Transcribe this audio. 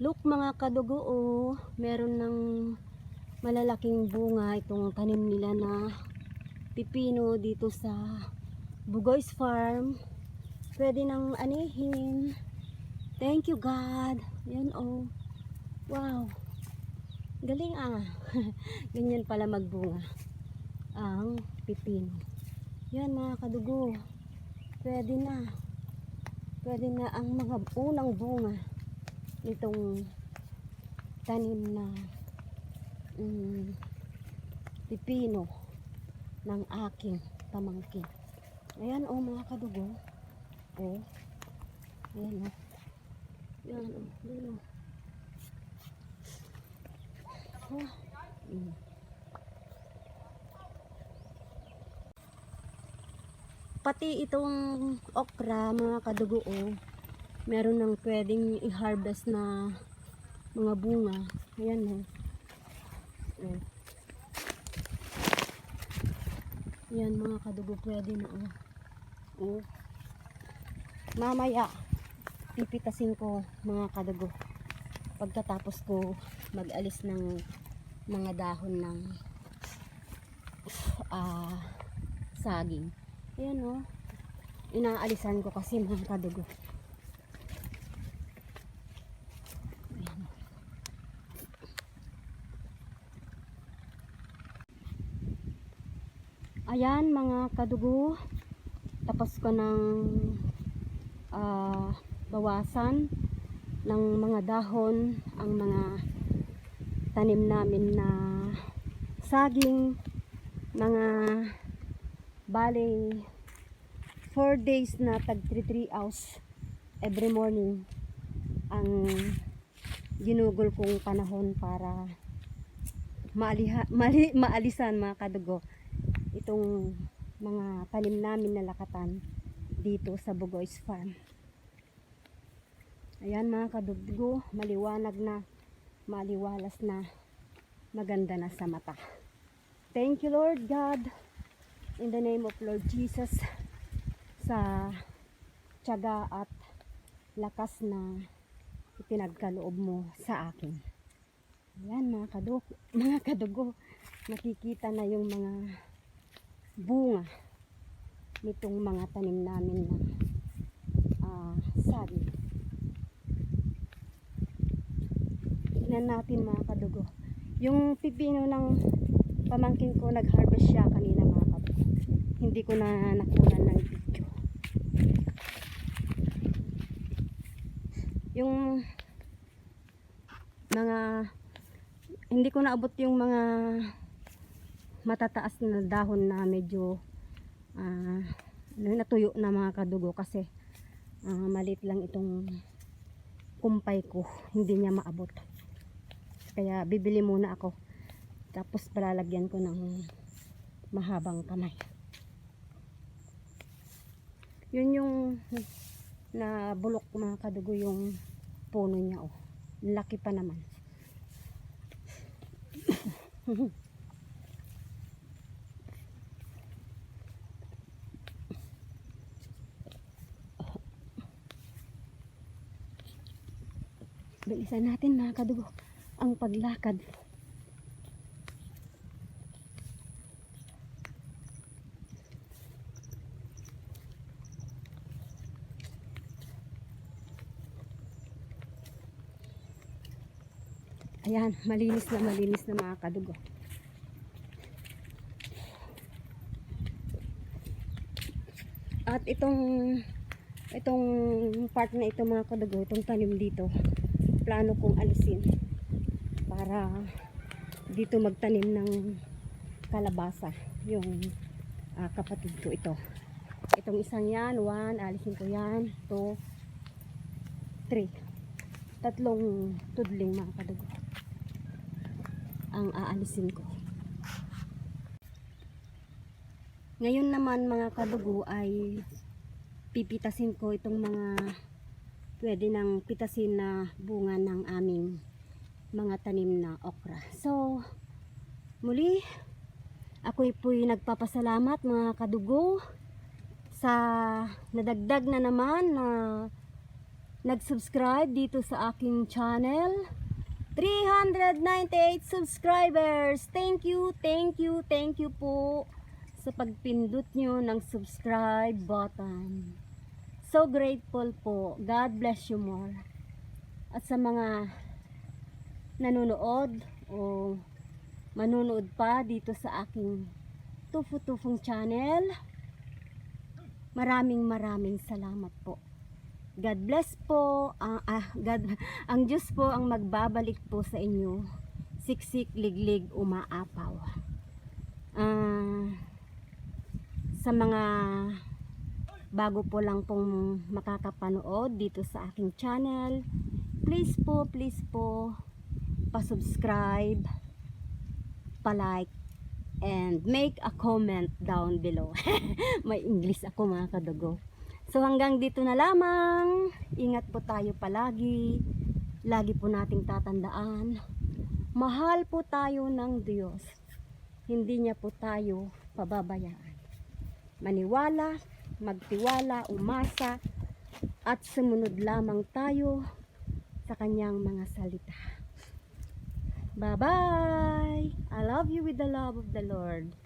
Look mga kadugo, oh, meron ng malalaking bunga itong tanim nila na pipino dito sa Bugoy's Farm. Pwede nang anihin. Thank you God. Yan oh. Wow. Galing ah. Ganyan pala magbunga. Ang pipino. Yan mga kadugo. Pwede na. Pwede na ang mga unang bunga nitong tanim na mm, pipino ng aking pamangkin. Ayan oh mga kadugo. Oh. Ayan oh. Ayan oh. Ayan oh. Oh. Mm. Pati itong okra mga kadugo oh, meron ng pwedeng i-harvest na mga bunga. Ayan oh. Oh. Yan mga kadugo pwede na oh. Oh. Mamaya pipitasin ko mga kadugo. Pagkatapos ko mag-alis ng mga dahon ng ah saging. Ayan oh. Inaalisan ko kasi mga kadugo. Ayan mga kadugo. Tapos ko ng ah, bawasan ng mga dahon ang mga tanim namin na saging mga bale 4 days na tag 3 hours every morning ang ginugol kong panahon para maaliha, mali, maalisan mga kadugo itong mga tanim namin na lakatan dito sa Bugoy's Farm. Ayan mga kadugo maliwanag na maliwalas na maganda na sa mata. Thank you Lord God. In the name of Lord Jesus sa tiyaga at lakas na ipinagkaloob mo sa akin. Ayan mga kadugo, mga kadugo, nakikita na yung mga bunga nitong mga tanim namin na ah, saging. Tingnan natin mga kadugo. Yung pipino ng pamangkin ko nag-harvest siya kanina mga kadugo. Hindi ko na nakunan ng video. Yung mga hindi ko naabot yung mga matataas na dahon na medyo ah, natuyo na mga kadugo kasi ah, maliit lang itong kumpay ko. Hindi niya maabot. Kaya bibili muna ako. Tapos palalagyan ko ng mahabang kamay. Yun yung na bulok mga kadugo yung puno niya oh. Laki pa naman bilisan natin mga kadugo ang paglakad. Ayan malinis na malinis na mga kadugo. At itong itong part na ito mga kadugo itong tanim dito plano kong alisin para dito magtanim ng kalabasa yung ah, kapatid ko ito. Itong isang yan one alisin ko yan two three. Tatlong tudling mga kadugo ang aalisin ko. Ngayon naman mga kadugo ay pipitasin ko itong mga pwede nang pitasin na bunga ng aming mga tanim na okra. So, muli, ako po'y nagpapasalamat mga kadugo sa nadagdag na naman na nag-subscribe dito sa aking channel. 398 subscribers. Thank you, thank you, thank you po sa pagpindot nyo ng subscribe button. So grateful po. God bless you more. At sa mga nanonood o manunood pa dito sa aking Tufu-Tufong channel, maraming maraming salamat po. God bless po. Ah, ah, God, ang Diyos po ang magbabalik po sa inyo. Siksik, liglig, umaapaw. Ah, sa mga bago po lang pong makakapanood dito sa aking channel, please po, please po, pa-subscribe, pa-like, and make a comment down below. May English ako mga kadugo. So hanggang dito na lamang. Ingat po tayo palagi. Lagi po nating tatandaan. Mahal po tayo ng Diyos. Hindi niya po tayo pababayaan. Maniwala, magtiwala, umasa, at sumunod lamang tayo sa kanyang mga salita. Bye-bye! I love you with the love of the Lord.